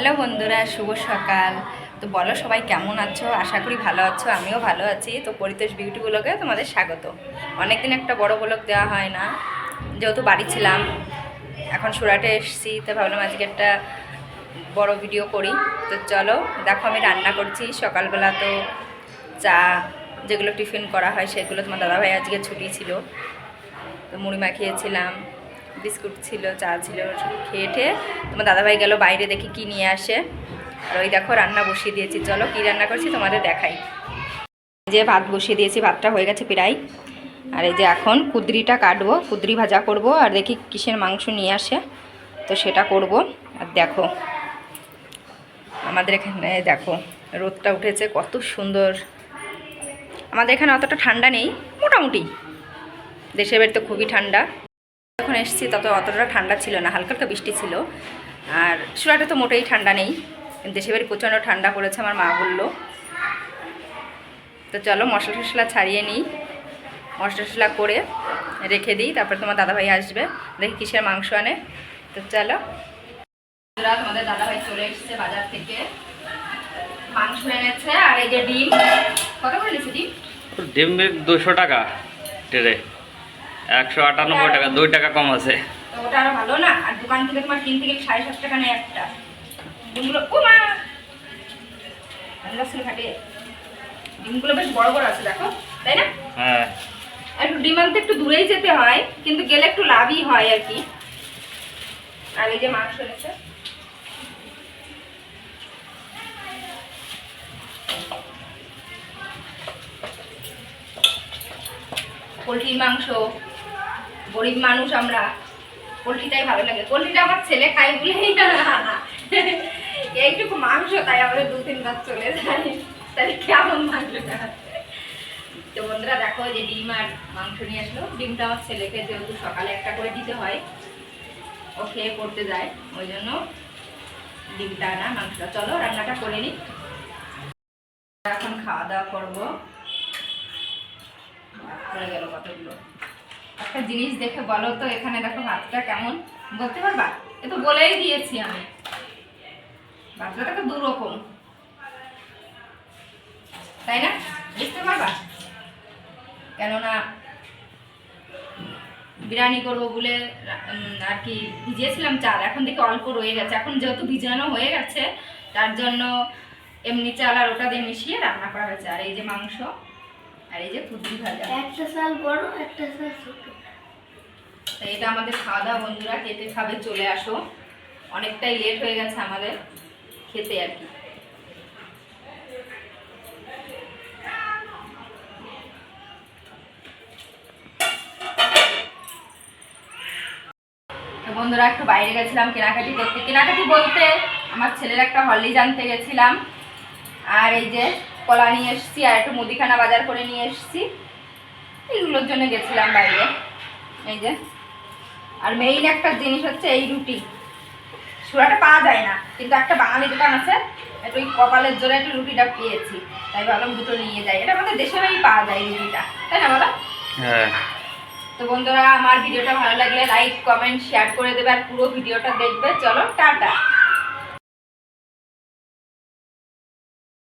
Hello বন্ধুরা, শুভ সকাল। তো বলো সবাই কেমন আছো? আশা করি ভালো আছো, আমিও ভালো আছি। তো পরিতোষ বিউটি ব্লগে তোমাদের স্বাগত। অনেকদিন একটা বড় ব্লগ দেওয়া হয় না। যেহেতু বাড়ি ছিলাম, এখন সুরাটে এসেছি তো ভাবলাম আজকে একটা বড় ভিডিও করি। তো চলো, দেখো আমি রান্না করছি। সকালবেলা তো চা, যেগুলো টিফিন করা হয় সেগুলো তোমার দাদাভাই আজকে ছুটি ছিল। তো মুড়ি মাখিয়েছিলাম। বিস্কুট ছিল, চা ছিল, খেয়ে ঠেয়ে তোমার দাদাভাই গেল বাইরে দেখি কি নিয়ে আসে। আর ওই দেখো রান্না বসিয়ে দিয়েছি। চলো কি রান্না করছি তোমাদের দেখাই। যে ভাত বসিয়ে দিয়েছি, ভাতটা হয়ে গেছে প্রায়। আর এই যে এখন কুদরিটা কাটবো, কুদরি ভাজা করব আর দেখি কিসের মাংস নিয়ে আসে। তো সেটা করব। আর দেখো, আমাদের এখানে দেখো, রোদটা উঠেছে, কত সুন্দর। আমাদের এখানে অতটা ঠান্ডা নেই, মোটামুটি। দেশের বাড়িতে খুবই ঠান্ডা। যখন এসেছি তত অতটা ঠান্ডা ছিল না, হালকা হালকা বৃষ্টি ছিল। আর সুরাটে তো মোটেই ঠান্ডা নেই। দেশের বাড়ি প্রচণ্ড ঠান্ডা পড়েছে, আমার মা বলল। তো চলো মশলা টশলা ছাড়িয়ে নিই। মশলা টশলা করে রেখে দিই, তারপর তোমার দাদাভাই আসবে, দেখি কিসের মাংস আনে। তো চলো। তোমাদের দাদাভাই চলে এসেছে বাজার থেকে। মাংস এনেছে আর এই যে ডিম। কত করে ডিম? ডিম দুশো টাকা, ট্রে। একশো আটানব্বই টাকা দুই টাকা কম আছে। ওটা আরও ভালো না? আর দোকান থেকে তোমার কিনতে গেলে সাড়ে সাত টাকা নেয় একটা। ডিমগুলো ও মা খাটে ডিমগুলো বেশ বড় বড় আছে দেখো। তাই না? হ্যাঁ। একটু ডিম আনতে একটু দূরেই যেতে হয় কিন্তু গেলে একটু লাভই হয় আর কি। আর এই যে মাংস এনেছে। পোলট্রির মাংস। গরিব মানুষ আমরা, পোলট্রিটাই ভালো লাগে। পোলট্রিটা আমার ছেলে খাই বলেই না। এইটুকু মাংস, তাই আমাদের দু তিনবার চলে যায়। তাই কেমন মাংসটা? তো বন্ধুরা, দেখো যে ডিম আর মাংস নিয়ে আসলো। ডিমটা আমার ছেলেকে যেহেতু সকালে একটা করে দিতে হয়, ও খেয়ে পড়তে যায়। ওই জন্য ডিমটা না মাংসটা। চলো, রান্নাটা করে নিই। এখন খাওয়া দাওয়া করব। গেল কতগুলো? একটা জিনিস দেখে বলো তো, এখানে দেখো ভাতটা কেমন? বলতে পারবা? এ তো বলেই দিয়েছি আমি। ভাতটা দেখো দু রকম তাই না? বুঝতে পারবা? কেননা বিরিয়ানি করব বলে আর কি ভিজিয়েছিলাম চাল, এখন থেকে অল্প রয়ে গেছে। এখন যেহেতু ভিজানো হয়ে গেছে, তার জন্য এমনি চাল আর ওটা দিয়ে মিশিয়ে রান্না করা হয়েছে। আর এই যে মাংস আর এই যে কুদ্রি ভাজা। একটা সাল বড় একটা সাল ছোট। তো এটা আমাদের খাওয়া দাওয়া বন্ধুরা খেতে খাবে চলে আসো। অনেকটাই লেট হয়ে গেছে আমাদের খেতে আর কি। বন্ধুরা একটু বাইরে গেছিলাম কেনাকাটি করতে। কেনাকাটি বলতে আমার ছেলের একটা হলি জানতে গেছিলাম। আর এই যে কলা নিয়ে এসেছি আর একটু মুদিখানা বাজার করে নিয়ে এসেছি। এইগুলোর জন্য গেছিলাম বাইরে। এই যে। আর মেইন একটা জিনিস হচ্ছে এই রুটি। সুরাটা পাওয়া যায় না কিন্তু একটা বাঙালি দোকান আছে একটু ওই কপালের জোরে একটু রুটিটা পেয়েছি। তাই ভাবলাম দুটো নিয়ে যাই। এটা আমাদের দেশে বাড়ি পাওয়া যায় রুটিটা। তাই না বলো? হ্যাঁ। তো বন্ধুরা আমার ভিডিওটা ভালো লাগলে লাইক কমেন্ট শেয়ার করে দেবে আর পুরো ভিডিওটা দেখবে। চলো টাটা।